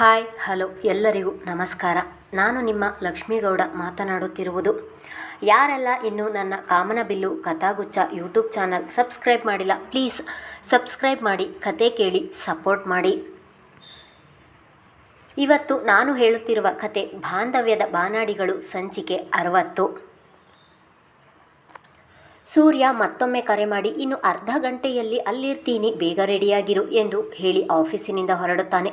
Hi, hello, ಎಲ್ಲರಿಗೂ ನಮಸ್ಕಾರ. ನಾನು ನಿಮ್ಮ ಲಕ್ಷ್ಮೀಗೌಡ ಮಾತನಾಡುತ್ತಿರುವುದು. ಯಾರೆಲ್ಲ ಇನ್ನು ನನ್ನ Kamanabillu Kathaguccha YouTube channel subscribe ಮಾಡಿಲ್ಲ, ಪ್ಲೀಸ್ ಸಬ್ಸ್ಕ್ರೈಬ್ ಮಾಡಿ ಕತೆ ಕೇಳಿ ಸಪೋರ್ಟ್ ಮಾಡಿ. ಇವತ್ತು ನಾನು ಹೇಳುತ್ತಿರುವ ಕತೆ ಬಾಂಧವ್ಯದ ಬಾನಾಡಿಗಳು ಸಂಚಿಕೆ ಅರವತ್ತು. ಸೂರ್ಯ ಮತ್ತೊಮ್ಮೆ ಕರೆ ಮಾಡಿ, ಇನ್ನು ಅರ್ಧ ಗಂಟೆಯಲ್ಲಿ ಅಲ್ಲಿರ್ತೀನಿ, ಬೇಗ ರೆಡಿಯಾಗಿರು ಎಂದು ಹೇಳಿ ಆಫೀಸಿನಿಂದ ಹೊರಡುತ್ತಾನೆ.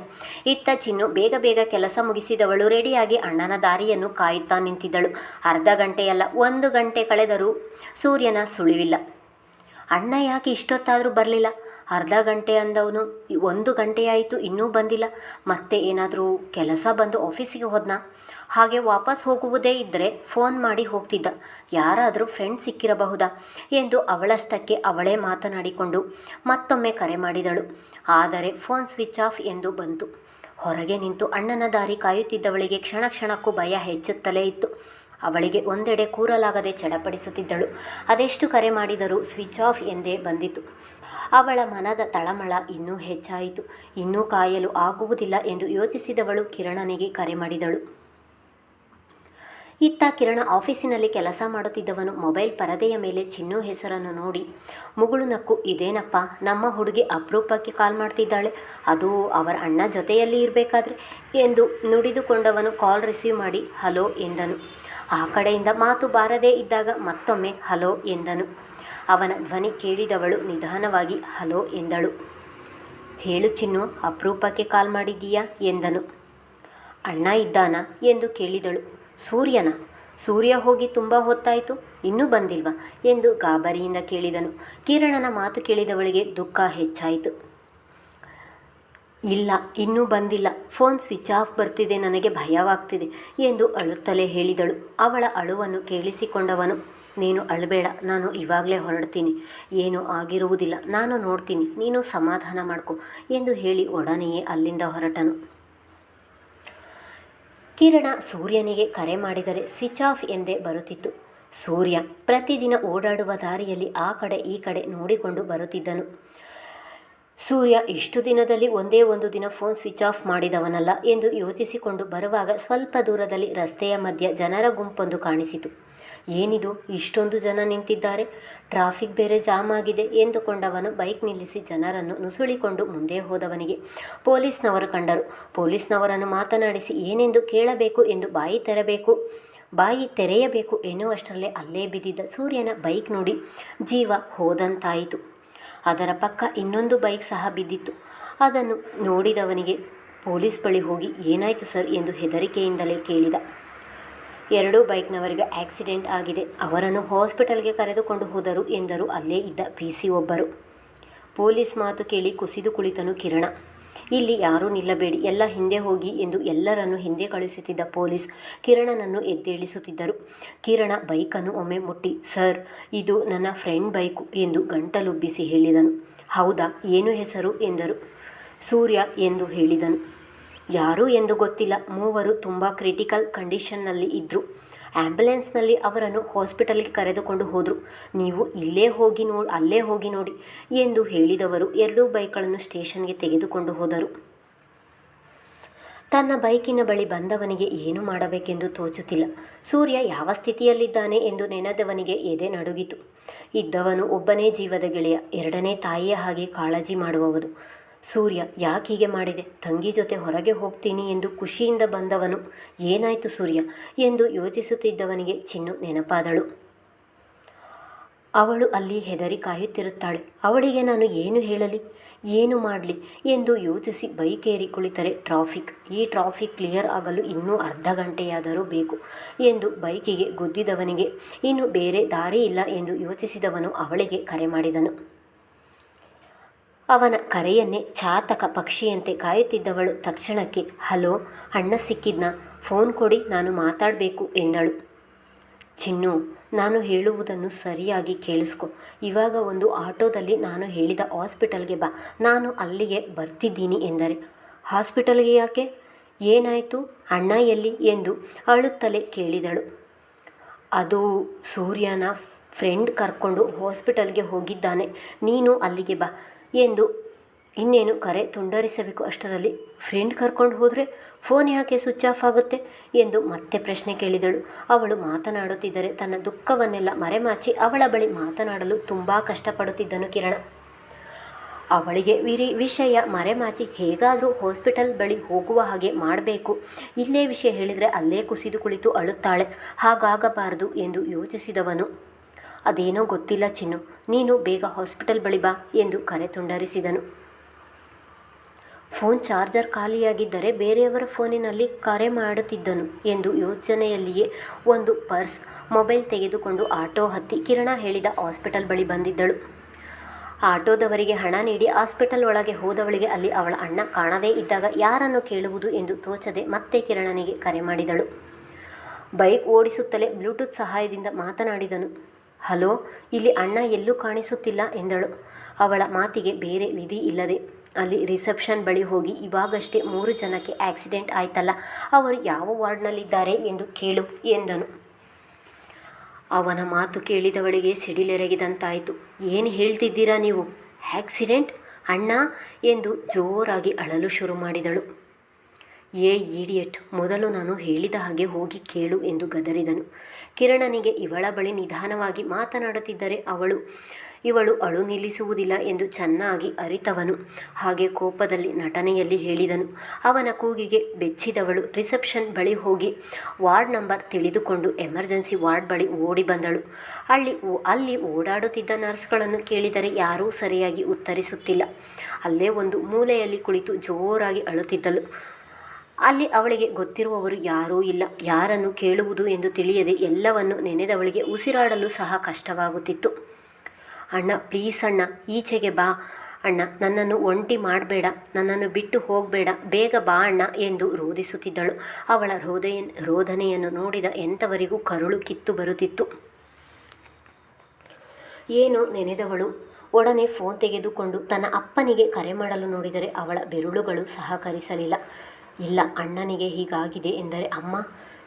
ಇತ್ತ ಚಿನ್ನು ಬೇಗ ಬೇಗ ಕೆಲಸ ಮುಗಿಸಿದವಳು, ರೆಡಿಯಾಗಿ ಅಣ್ಣನ ದಾರಿಯನ್ನು ಕಾಯುತ್ತಾ ನಿಂತಿದ್ದಳು. ಅರ್ಧ ಗಂಟೆಯಲ್ಲ, ಒಂದು ಗಂಟೆ ಕಳೆದರೂ ಸೂರ್ಯನ ಸುಳಿವಿಲ್ಲ. ಅಣ್ಣ ಯಾಕೆ ಇಷ್ಟೊತ್ತಾದರೂ ಬರಲಿಲ್ಲ? ಅರ್ಧ ಗಂಟೆ ಅಂದವನು, ಒಂದು ಗಂಟೆಯಾಯಿತು, ಇನ್ನೂ ಬಂದಿಲ್ಲ. ಮತ್ತೆ ಏನಾದರೂ ಕೆಲಸ ಬಂದು ಆಫೀಸಿಗೆ ಹೋದ್ನಾ? ಹಾಗೆ ವಾಪಸ್ ಹೋಗುವುದೇ ಇದ್ದರೆ ಫೋನ್ ಮಾಡಿ ಹೋಗ್ತಿದ್ದ. ಯಾರಾದರೂ ಫ್ರೆಂಡ್ ಸಿಕ್ಕಿರಬಹುದಾ? ಎಂದು ಅವಳಷ್ಟಕ್ಕೆ ಅವಳೇ ಮಾತನಾಡಿಕೊಂಡು ಮತ್ತೊಮ್ಮೆ ಕರೆ ಮಾಡಿದಳು. ಆದರೆ ಫೋನ್ ಸ್ವಿಚ್ ಆಫ್ ಎಂದು ಬಂತು. ಹೊರಗೆ ನಿಂತು ಅಣ್ಣನ ದಾರಿ ಕಾಯುತ್ತಿದ್ದವಳಿಗೆ ಕ್ಷಣ ಕ್ಷಣಕ್ಕೂ ಭಯ ಹೆಚ್ಚುತ್ತಲೇ ಇತ್ತು. ಅವಳಿಗೆ ಒಂದೆಡೆ ಕೂರಲಾಗದೆ ಚಡಪಡಿಸುತ್ತಿದ್ದಳು. ಅದೆಷ್ಟು ಕರೆ ಮಾಡಿದರೂ ಸ್ವಿಚ್ ಆಫ್ ಎಂದೇ ಬಂದಿತು. ಅವಳ ಮನದ ತಳಮಳ ಇನ್ನೂ ಹೆಚ್ಚಾಯಿತು. ಇನ್ನೂ ಕಾಯಲು ಆಗುವುದಿಲ್ಲ ಎಂದು ಯೋಚಿಸಿದವಳು ಕಿರಣನಿಗೆ ಕರೆ ಮಾಡಿದಳು. ಇತ್ತ ಕಿರಣ ಆಫೀಸಿನಲ್ಲಿ ಕೆಲಸ ಮಾಡುತ್ತಿದ್ದವನು ಮೊಬೈಲ್ ಪರದೆಯ ಮೇಲೆ ಚಿನ್ನು ಹೆಸರನ್ನು ನೋಡಿ, ಮುಗುಳು ನಕ್ಕು, ಇದೇನಪ್ಪ? ನಮ್ಮ ಹುಡುಗಿ ಅಪರೂಪಕ್ಕೆ ಕಾಲ್ ಮಾಡ್ತಿದ್ದಾಳೆ. ಅದು ಅವರ ಅಣ್ಣ ಜೊತೆಯಲ್ಲಿ ಇರಬೇಕಾದ್ರೆ? ಎಂದು ನುಡಿದುಕೊಂಡವನು ಕಾಲ್ ರಿಸೀವ್ ಮಾಡಿ, ಹಲೋ, ಎಂದನು. ಆ ಕಡೆಯಿಂದ ಮಾತು ಬಾರದೇ ಇದ್ದಾಗ ಮತ್ತೊಮ್ಮೆ, ಹಲೋ, ಎಂದನು. ಅವನ ಧ್ವನಿ ಕೇಳಿದವಳು ನಿಧಾನವಾಗಿ, ಹಲೋ, ಎಂದಳು. ಹೇಳು ಚಿನ್ನು, ಅಪರೂಪಕ್ಕೆ ಕಾಲ್ ಮಾಡಿದ್ದೀಯಾ? ಎಂದನು. ಅಣ್ಣ ಇದ್ದಾನಾ? ಎಂದು ಕೇಳಿದಳು. ಸೂರ್ಯನ. ಸೂರ್ಯ ಹೋಗಿ ತುಂಬ ಹೊತ್ತಾಯಿತು, ಇನ್ನೂ ಬಂದಿಲ್ವಾ ಎಂದು ಗಾಬರಿಯಿಂದ ಕೇಳಿದನು. ಕಿರಣನ ಮಾತು ಕೇಳಿದವಳಿಗೆ ದುಃಖ ಹೆಚ್ಚಾಯಿತು. ಇಲ್ಲ, ಇನ್ನೂ ಬಂದಿಲ್ಲ. ಫೋನ್ ಸ್ವಿಚ್ ಆಫ್ ಬರ್ತಿದೆ, ನನಗೆ ಭಯವಾಗ್ತಿದೆ ಎಂದು ಅಳುತ್ತಲೇ ಹೇಳಿದಳು. ಅವಳ ಅಳುವನ್ನು ಕೇಳಿಸಿಕೊಂಡವನು, ನೀನು ಅಳಬೇಡ, ನಾನು ಇವಾಗಲೇ ಹೊರಡ್ತೀನಿ. ಏನೂ ಆಗಿರುವುದಿಲ್ಲ. ನಾನು ನೋಡ್ತೀನಿ. ನೀನು ಸಮಾಧಾನ ಮಾಡ್ಕೊ ಎಂದು ಹೇಳಿ ಒಡನೆಯೇ ಅಲ್ಲಿಂದ ಹೊರಟನು. ಕಿರಣ ಸೂರ್ಯನಿಗೆ ಕರೆ ಮಾಡಿದರೆ ಸ್ವಿಚ್ ಆಫ್ ಎಂದೇ ಬರುತ್ತಿತ್ತು. ಸೂರ್ಯ ಪ್ರತಿದಿನ ಓಡಾಡುವ ದಾರಿಯಲ್ಲಿ ಆ ಕಡೆ ಈ ಕಡೆ ನೋಡಿಕೊಂಡು ಬರುತ್ತಿದ್ದನು. ಸೂರ್ಯ, ಇಷ್ಟು ದಿನದಲ್ಲಿ ಒಂದೇ ಒಂದು ದಿನ ಫೋನ್ ಸ್ವಿಚ್ ಆಫ್ ಮಾಡಿದವನಲ್ಲ ಎಂದು ಯೋಚಿಸಿಕೊಂಡು ಬರುವಾಗ ಸ್ವಲ್ಪ ದೂರದಲ್ಲಿ ರಸ್ತೆಯ ಮಧ್ಯ ಜನರ ಗುಂಪೊಂದು ಕಾಣಿಸಿತು. ಏನಿದು? ಇಷ್ಟೊಂದು ಜನ ನಿಂತಿದ್ದಾರೆ. ಟ್ರಾಫಿಕ್ ಬೇರೆ ಜಾಮ್ ಆಗಿದೆ ಎಂದುಕೊಂಡವನು ಬೈಕ್ ನಿಲ್ಲಿಸಿ ಜನರನ್ನು ನುಸುಳಿಕೊಂಡು ಮುಂದೆ ಹೋದವನಿಗೆ ಪೊಲೀಸ್ನವರು ಕಂಡರು. ಪೊಲೀಸ್ನವರನ್ನು ಮಾತನಾಡಿಸಿ ಏನೆಂದು ಕೇಳಬೇಕು ಎಂದು ಬಾಯಿ ತೆರಬೇಕು? ಬಾಯಿ ತೆರೆಯಬೇಕು ಎನ್ನುವಷ್ಟರಲ್ಲೇ ಅಲ್ಲೇ ಬಿದ್ದಿದ್ದ ಸೂರ್ಯನ ಬೈಕ್ ನೋಡಿ ಜೀವ ಹೋದಂತಾಯಿತು. ಅದರ ಪಕ್ಕ ಇನ್ನೊಂದು ಬೈಕ್ ಸಹ ಬಿದ್ದಿತ್ತು. ಅದನ್ನು ನೋಡಿದವನಿಗೆ ಪೊಲೀಸ್ ಬಳಿ ಹೋಗಿ, ಏನಾಯಿತು ಸರ್? ಎಂದು ಹೆದರಿಕೆಯಿಂದಲೇ ಕೇಳಿದ. ಎರಡೂ ಬೈಕ್ನವರಿಗೆ ಆಕ್ಸಿಡೆಂಟ್ ಆಗಿದೆ. ಅವರನ್ನು ಹಾಸ್ಪಿಟಲ್ಗೆ ಕರೆದುಕೊಂಡು ಹೋದರು ಎಂದರು. ಅಲ್ಲೇ ಇದ್ದ ಪಿ ಸಿ ಒಬ್ಬರು. ಪೊಲೀಸ್ ಮಾತು ಕೇಳಿ ಕುಸಿದು ಕುಳಿತನು ಕಿರಣ. ಇಲ್ಲಿ ಯಾರೂ ನಿಲ್ಲಬೇಡಿ, ಎಲ್ಲ ಹಿಂದೆ ಹೋಗಿ ಎಂದು ಎಲ್ಲರನ್ನು ಹಿಂದೆ ಕಳುಹಿಸುತ್ತಿದ್ದ ಪೊಲೀಸ್ ಕಿರಣನನ್ನು ಎದ್ದೇಳಿಸುತ್ತಿದ್ದರು. ಕಿರಣ ಬೈಕನ್ನು ಒಮ್ಮೆ ಮುಟ್ಟಿ, ಸರ್, ಇದು ನನ್ನ ಫ್ರೆಂಡ್ ಬೈಕು ಎಂದು ಗಂಟಲುಬ್ಬಿಸಿ ಹೇಳಿದನು. ಹೌದಾ, ಏನು ಹೆಸರು? ಎಂದರು. ಸೂರ್ಯ ಎಂದು ಹೇಳಿದನು. ಯಾರು ಎಂದು ಗೊತ್ತಿಲ್ಲ. ಮೂವರು ತುಂಬ ಕ್ರಿಟಿಕಲ್ ಕಂಡೀಷನ್ನಲ್ಲಿ ಇದ್ದರು ಆ್ಯಂಬುಲೆನ್ಸ್ನಲ್ಲಿ ಅವರನ್ನು ಹಾಸ್ಪಿಟಲ್ಗೆ ಕರೆದುಕೊಂಡು ಹೋದರು. ನೀವು ಇಲ್ಲೇ ಹೋಗಿ ನೋ, ಅಲ್ಲೇ ಹೋಗಿ ನೋಡಿ ಎಂದು ಹೇಳಿದವರು ಎರಡೂ ಬೈಕ್ಗಳನ್ನು ಸ್ಟೇಷನ್ಗೆ ತೆಗೆದುಕೊಂಡು ಹೋದರು. ತನ್ನ ಬೈಕಿನ ಬಳಿ ಬಂದವನಿಗೆ ಏನು ಮಾಡಬೇಕೆಂದು ತೋಚುತ್ತಿಲ್ಲ. ಸೂರ್ಯ ಯಾವ ಸ್ಥಿತಿಯಲ್ಲಿದ್ದಾನೆ ಎಂದು ನೆನೆದವನಿಗೆ ಎದೆ ನಡುಗಿತು. ಇದ್ದವನು ಒಬ್ಬನೇ ಜೀವದ ಗೆಳೆಯ, ಎರಡನೇ ತಾಯಿಯ ಹಾಗೆ ಕಾಳಜಿ ಮಾಡುವವನು. ಸೂರ್ಯ, ಯಾಕೆ ಹೀಗೆ ಮಾಡಿದೆ? ತಂಗಿ ಜೊತೆ ಹೊರಗೆ ಹೋಗ್ತೀನಿ ಎಂದು ಖುಷಿಯಿಂದ ಬಂದವನು, ಏನಾಯಿತು ಸೂರ್ಯ? ಎಂದು ಯೋಚಿಸುತ್ತಿದ್ದವನಿಗೆ ಚಿನ್ನು ನೆನಪಾದಳು. ಅವಳು ಅಲ್ಲಿ ಹೆದರಿ ಕಾಯುತ್ತಿರುತ್ತಾಳೆ. ಅವಳಿಗೆ ನಾನು ಏನು ಹೇಳಲಿ? ಏನು ಮಾಡಲಿ? ಎಂದು ಯೋಚಿಸಿ ಬೈಕೇರಿ ಕುಳಿತರೆ ಟ್ರಾಫಿಕ್. ಈ ಟ್ರಾಫಿಕ್ ಕ್ಲಿಯರ್ ಆಗಲು ಇನ್ನೂ ಅರ್ಧ ಗಂಟೆಯಾದರೂ ಬೇಕು ಎಂದು ಬೈಕಿಗೆ ಗುದ್ದಿದವನಿಗೆ, ಇನ್ನು ಬೇರೆ ದಾರಿ ಇಲ್ಲ ಎಂದು ಯೋಚಿಸಿದವನು ಅವಳಿಗೆ ಕರೆ ಮಾಡಿದನು. ಅವನ ಕರೆಯನ್ನೇ ಚಾತಕ ಪಕ್ಷಿಯಂತೆ ಕಾಯುತ್ತಿದ್ದವಳು ತಕ್ಷಣಕ್ಕೆ, ಹಲೋ, ಅಣ್ಣ ಸಿಕ್ಕಿದ್ನ? ಫೋನ್ ಕೊಡಿ, ನಾನು ಮಾತಾಡಬೇಕು, ಎಂದಳು. ಚಿನ್ನು, ನಾನು ಹೇಳುವುದನ್ನು ಸರಿಯಾಗಿ ಕೇಳಿಸ್ಕೊ. ಇವಾಗ ಒಂದು ಆಟೋದಲ್ಲಿ ನಾನು ಹೇಳಿದ ಹಾಸ್ಪಿಟಲ್ಗೆ ಬಾ. ನಾನು ಅಲ್ಲಿಗೆ ಬರ್ತಿದ್ದೀನಿ, ಎಂದರೆ. ಹಾಸ್ಪಿಟಲ್ಗೆ ಯಾಕೆ? ಏನಾಯಿತು? ಅಣ್ಣ ಎಲ್ಲಿ? ಎಂದು ಅಳುತ್ತಲೇ ಕೇಳಿದಳು. ಅದು ಸೂರ್ಯನ ಫ್ರೆಂಡ್ ಕರ್ಕೊಂಡು ಹಾಸ್ಪಿಟಲ್ಗೆ ಹೋಗಿದ್ದಾನೆ. ನೀನು ಅಲ್ಲಿಗೆ ಬಾ. ಎಂದು ಇನ್ನೇನು ಕರೆ ತುಂಡರಿಸಬೇಕು? ಅಷ್ಟರಲ್ಲಿ ಫ್ರೆಂಡ್ ಕರ್ಕೊಂಡು ಹೋದರೆ ಫೋನ್ ಯಾಕೆ ಸ್ವಿಚ್ ಆಫ್ ಆಗುತ್ತೆ ಎಂದು ಮತ್ತೆ ಪ್ರಶ್ನೆ ಕೇಳಿದಳು. ಅವಳು ಮಾತನಾಡುತ್ತಿದ್ದರೆ ತನ್ನ ದುಃಖವನ್ನೆಲ್ಲ ಮರೆಮಾಚಿ ಅವಳ ಬಳಿ ಮಾತನಾಡಲು ತುಂಬ ಕಷ್ಟಪಡುತ್ತಿದ್ದನು ಕಿರಣ. ಅವಳಿಗೆ ವಿರಿ ವಿಷಯ ಮರೆಮಾಚಿ ಹೇಗಾದರೂ ಹಾಸ್ಪಿಟಲ್ ಬಳಿ ಹೋಗುವ ಹಾಗೆ ಮಾಡಬೇಕು. ಇಲ್ಲೇ ವಿಷಯ ಹೇಳಿದರೆ ಅಲ್ಲೇ ಕುಸಿದು ಕುಳಿತು ಅಳುತ್ತಾಳೆ. ಹಾಗಾಗಬಾರದು ಎಂದು ಯೋಚಿಸಿದವನು. ಅದೇನೋ ಗೊತ್ತಿಲ್ಲ ಚಿನ್ನು. ನೀನು ಬೇಗ ಹಾಸ್ಪಿಟಲ್ ಬಳಿ ಬಾ ಎಂದು ಕರೆ ತುಂಡರಿಸಿದನು. ಫೋನ್ ಚಾರ್ಜರ್ ಖಾಲಿಯಾಗಿದ್ದರೆ ಬೇರೆಯವರ ಫೋನಿನಲ್ಲಿ ಕರೆ ಮಾಡುತ್ತಿದ್ದನು ಎಂದು ಯೋಚನೆಯಲ್ಲಿಯೇ ಒಂದು ಪರ್ಸ್ ಮೊಬೈಲ್ ತೆಗೆದುಕೊಂಡು ಆಟೋ ಹತ್ತಿ ಕಿರಣ ಹೇಳಿದ ಹಾಸ್ಪಿಟಲ್ ಬಳಿ ಬಂದಿದ್ದಳು. ಆಟೋದವರಿಗೆ ಹಣ ನೀಡಿ ಹಾಸ್ಪಿಟಲ್ ಒಳಗೆ ಹೋದವಳಿಗೆ ಅಲ್ಲಿ ಅವಳ ಅಣ್ಣ ಕಾಣದೇ ಇದ್ದಾಗ ಯಾರನ್ನು ಕೇಳುವುದು ಎಂದು ತೋಚದೆ ಮತ್ತೆ ಕಿರಣನಿಗೆ ಕರೆ ಮಾಡಿದಳು. ಬೈಕ್ ಓಡಿಸುತ್ತಲೇ ಬ್ಲೂಟೂತ್ ಸಹಾಯದಿಂದ ಮಾತನಾಡಿದನು. ಹಲೋ, ಇಲ್ಲಿ ಅಣ್ಣ ಎಲ್ಲೂ ಕಾಣಿಸುತ್ತಿಲ್ಲ ಎಂದಳು. ಅವಳ ಮಾತಿಗೆ ಬೇರೆ ವಿಧಿ ಇಲ್ಲದೆ. ಅಲ್ಲಿ ರಿಸೆಪ್ಷನ್ ಬಳಿ ಹೋಗಿ ಇವಾಗಷ್ಟೇ ಮೂರು ಜನಕ್ಕೆ ಆಕ್ಸಿಡೆಂಟ್ ಆಯ್ತಲ್ಲ, ಅವರು ಯಾವ ವಾರ್ಡ್ನಲ್ಲಿದ್ದಾರೆ ಎಂದು ಕೇಳು ಎಂದನು. ಅವನ ಮಾತು ಕೇಳಿದವಳಿಗೆ ಸಿಡಿಲೆರಗಿದಂತಾಯಿತು. ಏನು ಹೇಳ್ತಿದ್ದೀರಾ ನೀವು? ಆಕ್ಸಿಡೆಂಟ್? ಅಣ್ಣ? ಎಂದು ಜೋರಾಗಿ ಅಳಲು ಶುರು ಮಾಡಿದಳು. ಏ ಈಡಿಯಟ್, ಮೊದಲು ನಾನು ಹೇಳಿದ ಹಾಗೆ ಹೋಗಿ ಕೇಳು ಎಂದು ಗದರಿದನು. ಕಿರಣನಿಗೆ ಇವಳ ಬಳಿ ನಿಧಾನವಾಗಿ ಮಾತನಾಡುತ್ತಿದ್ದರೆ ಅವಳು, ಇವಳು ಅಳು ನಿಲ್ಲಿಸುವುದಿಲ್ಲ ಎಂದು ಚೆನ್ನಾಗಿ ಅರಿತವನು. ಹಾಗೆ ಕೋಪದಲ್ಲಿ ನಟನೆಯಲ್ಲಿ ಹೇಳಿದನು. ಅವನ ಕೂಗಿಗೆ ಬೆಚ್ಚಿದವಳು ರಿಸೆಪ್ಷನ್ ಬಳಿ ಹೋಗಿ ವಾರ್ಡ್ ನಂಬರ್ ತಿಳಿದುಕೊಂಡು ಎಮರ್ಜೆನ್ಸಿ ವಾರ್ಡ್ ಬಳಿ ಓಡಿ ಬಂದಳು. ಅಲ್ಲಿ ಅಲ್ಲಿ ಓಡಾಡುತ್ತಿದ್ದ ನರ್ಸ್ಗಳನ್ನು ಕೇಳಿದರೆ ಯಾರೂ ಸರಿಯಾಗಿ ಉತ್ತರಿಸುತ್ತಿಲ್ಲ. ಅಲ್ಲೇ ಒಂದು ಮೂಲೆಯಲ್ಲಿ ಕುಳಿತು ಜೋರಾಗಿ ಅಳುತ್ತಿದ್ದಳು. ಅಲ್ಲಿ ಅವಳಿಗೆ ಗೊತ್ತಿರುವವರು ಯಾರೂ ಇಲ್ಲ. ಯಾರನ್ನು ಕೇಳುವುದು ಎಂದು ತಿಳಿಯದೆ ಎಲ್ಲವನ್ನು ನೆನೆದವಳಿಗೆ ಉಸಿರಾಡಲು ಸಹ ಕಷ್ಟವಾಗುತ್ತಿತ್ತು. ಅಣ್ಣ ಪ್ಲೀಸ್ ಅಣ್ಣ, ಈಚೆಗೆ ಬಾ. ಅಣ್ಣ, ನನ್ನನ್ನು ಒಂಟಿ ಮಾಡಬೇಡ. ನನ್ನನ್ನು ಬಿಟ್ಟು ಹೋಗಬೇಡ. ಬೇಗ ಬಾ ಅಣ್ಣ ಎಂದು ರೋಧಿಸುತ್ತಿದ್ದಳು. ಅವಳ ಹೃದಯ, ರೋಧನೆಯನ್ನು ನೋಡಿದ ಎಂಥವರಿಗೂ ಕರುಳು ಕಿತ್ತು ಬರುತ್ತಿತ್ತು. ಏನು ನೆನೆದವಳು? ಒಡನೆ ಫೋನ್ ತೆಗೆದುಕೊಂಡು ತನ್ನ ಅಪ್ಪನಿಗೆ ಕರೆ ಮಾಡಲು ನೋಡಿದರೆ ಅವಳ ಬೆರಳುಗಳು ಸಹಕರಿಸಲಿಲ್ಲ. ಇಲ್ಲ, ಅಣ್ಣನಿಗೆ ಹೀಗಾಗಿದೆ ಎಂದರೆ ಅಮ್ಮ?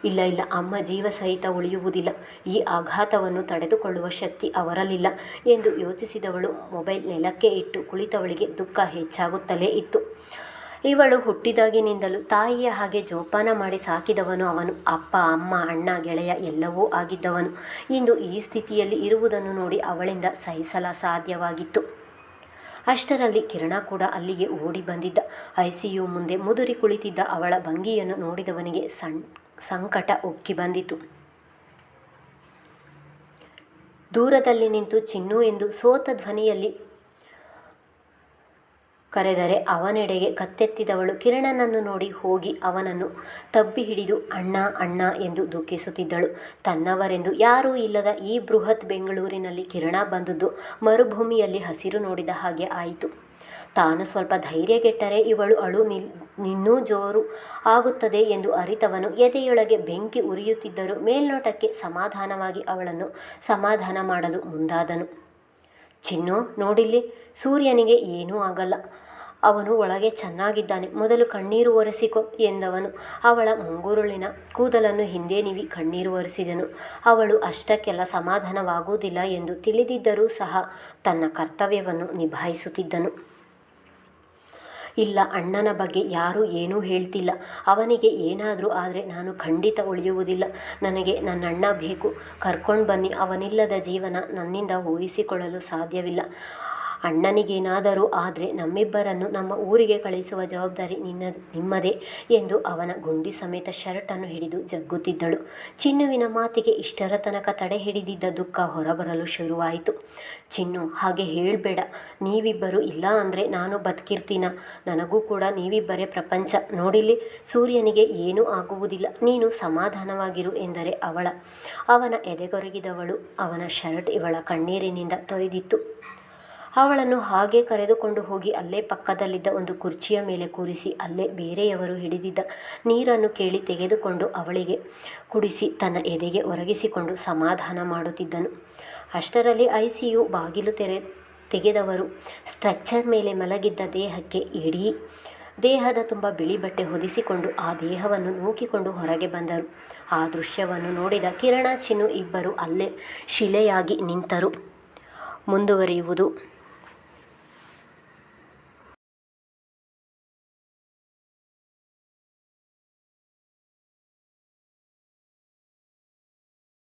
ಇಲ್ಲ ಇಲ್ಲ, ಅಮ್ಮ ಜೀವ ಸಹಿತ ಉಳಿಯುವುದಿಲ್ಲ. ಈ ಆಘಾತವನ್ನು ತಡೆದುಕೊಳ್ಳುವ ಶಕ್ತಿ ಅವರಲ್ಲಿಲ್ಲ ಎಂದು ಯೋಚಿಸಿದವಳು ಮೊಬೈಲ್ ನೆಲಕ್ಕೆ ಇಟ್ಟು ಕುಳಿತವಳಿಗೆ ದುಃಖ ಹೆಚ್ಚಾಗುತ್ತಲೇ ಇತ್ತು. ಇವಳು ಹುಟ್ಟಿದಾಗಿನಿಂದಲೂ ತಾಯಿಯ ಹಾಗೆ ಜೋಪಾನ ಮಾಡಿ ಸಾಕಿದವನು ಅವನು. ಅಪ್ಪ, ಅಮ್ಮ, ಅಣ್ಣ, ಗೆಳೆಯ ಎಲ್ಲವೂ ಆಗಿದ್ದವನು. ಇಂದು ಈ ಸ್ಥಿತಿಯಲ್ಲಿ ಇರುವುದನ್ನು ನೋಡಿ ಅವಳಿಂದ ಸಹಿಸಲ ಸಾಧ್ಯವಾಗಿತ್ತು. ಅಷ್ಟರಲ್ಲಿ ಕಿರಣ ಕೂಡ ಅಲ್ಲಿಗೆ ಓಡಿ ಬಂದಿದ್ದ. ಐಸಿಯು ಮುಂದೆ ಮುದುರಿ ಕುಳಿತಿದ್ದ ಅವಳ ಭಂಗಿಯನ್ನು ನೋಡಿದವನಿಗೆ ಸಣ್, ಸಂಕಟ ಉಕ್ಕಿ ಬಂದಿತು. ದೂರದಲ್ಲಿ ನಿಂತು ಚಿನ್ನು ಎಂದು ಸೋತ ಧ್ವನಿಯಲ್ಲಿ ಕರೆದರೆ ಅವನೆಡೆಗೆ ಕತ್ತೆತ್ತಿದವಳು ಕಿರಣನನ್ನು ನೋಡಿ ಹೋಗಿ ಅವನನ್ನು ತಬ್ಬಿ ಹಿಡಿದು, ಅಣ್ಣ ಅಣ್ಣ ಎಂದು ದುಃಖಿಸುತ್ತಿದ್ದಳು. ತನ್ನವರೆಂದು ಯಾರೂ ಇಲ್ಲದ ಈ ಬೃಹತ್ ಬೆಂಗಳೂರಿನಲ್ಲಿ ಕಿರಣ ಬಂದದ್ದು ಮರುಭೂಮಿಯಲ್ಲಿ ಹಸಿರು ನೋಡಿದ ಹಾಗೆ ಆಯಿತು. ತಾನು ಸ್ವಲ್ಪ ಧೈರ್ಯಗೆಟ್ಟರೆ ಇವಳು ಅಳು ನಿಲ್ ಇನ್ನೂ ಜೋರು ಆಗುತ್ತದೆ ಎಂದು ಅರಿತವನು. ಎದೆಯೊಳಗೆ ಬೆಂಕಿ ಉರಿಯುತ್ತಿದ್ದರೂ ಮೇಲ್ನೋಟಕ್ಕೆ ಸಮಾಧಾನವಾಗಿ ಅವಳನ್ನು ಸಮಾಧಾನ ಮಾಡಲು ಮುಂದಾದನು. ಚಿನ್ನು, ನೋಡಿಲ್ಲಿ ಸೂರ್ಯನಿಗೆ ಏನೂ ಆಗಲ್ಲ. ಅವನು ಒಳಗೆ ಚೆನ್ನಾಗಿದ್ದಾನೆ. ಮೊದಲು ಕಣ್ಣೀರು ಒರೆಸಿಕೊ ಎಂದವನು. ಅವಳ ಮುಂಗುರುಳಿನ ಕೂದಲನ್ನು ಹಿಂದೆ ನೀವಿ ಕಣ್ಣೀರು ಒರೆಸಿದನು. ಅವಳು ಅಷ್ಟಕ್ಕೆಲ್ಲ ಸಮಾಧಾನವಾಗುವುದಿಲ್ಲ ಎಂದು ತಿಳಿದಿದ್ದರೂ ಸಹ ತನ್ನ ಕರ್ತವ್ಯವನ್ನು ನಿಭಾಯಿಸುತ್ತಿದ್ದನು. ಇಲ್ಲ, ಅಣ್ಣನ ಬಗ್ಗೆ ಯಾರೂ ಏನೂ ಹೇಳ್ತಿಲ್ಲ. ಅವನಿಗೆ ಏನಾದರೂ ಆದರೆ ನಾನು ಖಂಡಿತ ಉಳಿಯುವುದಿಲ್ಲ. ನನಗೆ ನನ್ನ ಅಣ್ಣ ಬೇಕು. ಕರ್ಕೊಂಡು ಬನ್ನಿ. ಅವನಿಲ್ಲದ ಜೀವನ ನನ್ನಿಂದ ಊಹಿಸಿಕೊಳ್ಳಲು ಸಾಧ್ಯವಿಲ್ಲ. ಅಣ್ಣನಿಗೇನಾದರೂ ಆದರೆ ನಮ್ಮಿಬ್ಬರನ್ನು ನಮ್ಮ ಊರಿಗೆ ಕಳಿಸುವ ಜವಾಬ್ದಾರಿ ನಿನ್ನ, ನಿಮ್ಮದೇ ಎಂದು ಅವನ ಗುಂಡಿ ಸಮೇತ ಶರ್ಟನ್ನು ಹಿಡಿದು ಜಗ್ಗುತ್ತಿದ್ದಳು. ಚಿನ್ನುವಿನ ಮಾತಿಗೆ ಇಷ್ಟರ ತನಕ ತಡೆ ಹಿಡಿದಿದ್ದ ದುಃಖ ಹೊರಬರಲು ಶುರುವಾಯಿತು. ಚಿನ್ನು, ಹಾಗೆ ಹೇಳಬೇಡ. ನೀವಿಬ್ಬರು ಇಲ್ಲ ಅಂದರೆ ನಾನು ಬದುಕಿರ್ತೀನ? ನನಗೂ ಕೂಡ ನೀವಿಬ್ಬರೇ ಪ್ರಪಂಚ. ನೋಡಿಲಿ ಸೂರ್ಯನಿಗೆ ಏನೂ ಆಗುವುದಿಲ್ಲ. ನೀನು ಸಮಾಧಾನವಾಗಿರು ಎಂದರೆ ಅವಳ, ಅವನ ಎದೆಗೊರಗಿದವಳು, ಅವನ ಶರ್ಟ್ ಇವಳ ಕಣ್ಣೀರಿನಿಂದ ತೊಯ್ದಿತ್ತು. ಅವಳನ್ನು ಹಾಗೆ ಕರೆದುಕೊಂಡು ಹೋಗಿ ಅಲ್ಲೇ ಪಕ್ಕದಲ್ಲಿದ್ದ ಒಂದು ಕುರ್ಚಿಯ ಮೇಲೆ ಕೂರಿಸಿ ಅಲ್ಲೇ ಬೇರೆಯವರು ಹಿಡಿದಿದ್ದ ನೀರನ್ನು ಕೇಳಿ ತೆಗೆದುಕೊಂಡು ಅವಳಿಗೆ ಕುಡಿಸಿ ತನ್ನ ಎದೆಗೆ ಒರಗಿಸಿಕೊಂಡು ಸಮಾಧಾನ ಮಾಡುತ್ತಿದ್ದನು. ಅಷ್ಟರಲ್ಲಿ ಐ ಸಿ ಯು ಬಾಗಿಲು ತೆರೆ ತೆಗೆದವರು ಸ್ಟ್ರಕ್ಚರ್ ಮೇಲೆ ಮಲಗಿದ್ದ ದೇಹಕ್ಕೆ ಇಡೀ ದೇಹದ ತುಂಬ ಬಿಳಿ ಬಟ್ಟೆ ಹೊದಿಸಿಕೊಂಡು ಆ ದೇಹವನ್ನು ನೂಕಿಕೊಂಡು ಹೊರಗೆ ಬಂದರು. ಆ ದೃಶ್ಯವನ್ನು ನೋಡಿದ ಕಿರಣ ಚಿನ್ನು ಇಬ್ಬರು ಅಲ್ಲೇ ಶಿಲೆಯಾಗಿ ನಿಂತರು. ಮುಂದುವರಿಯುವುದು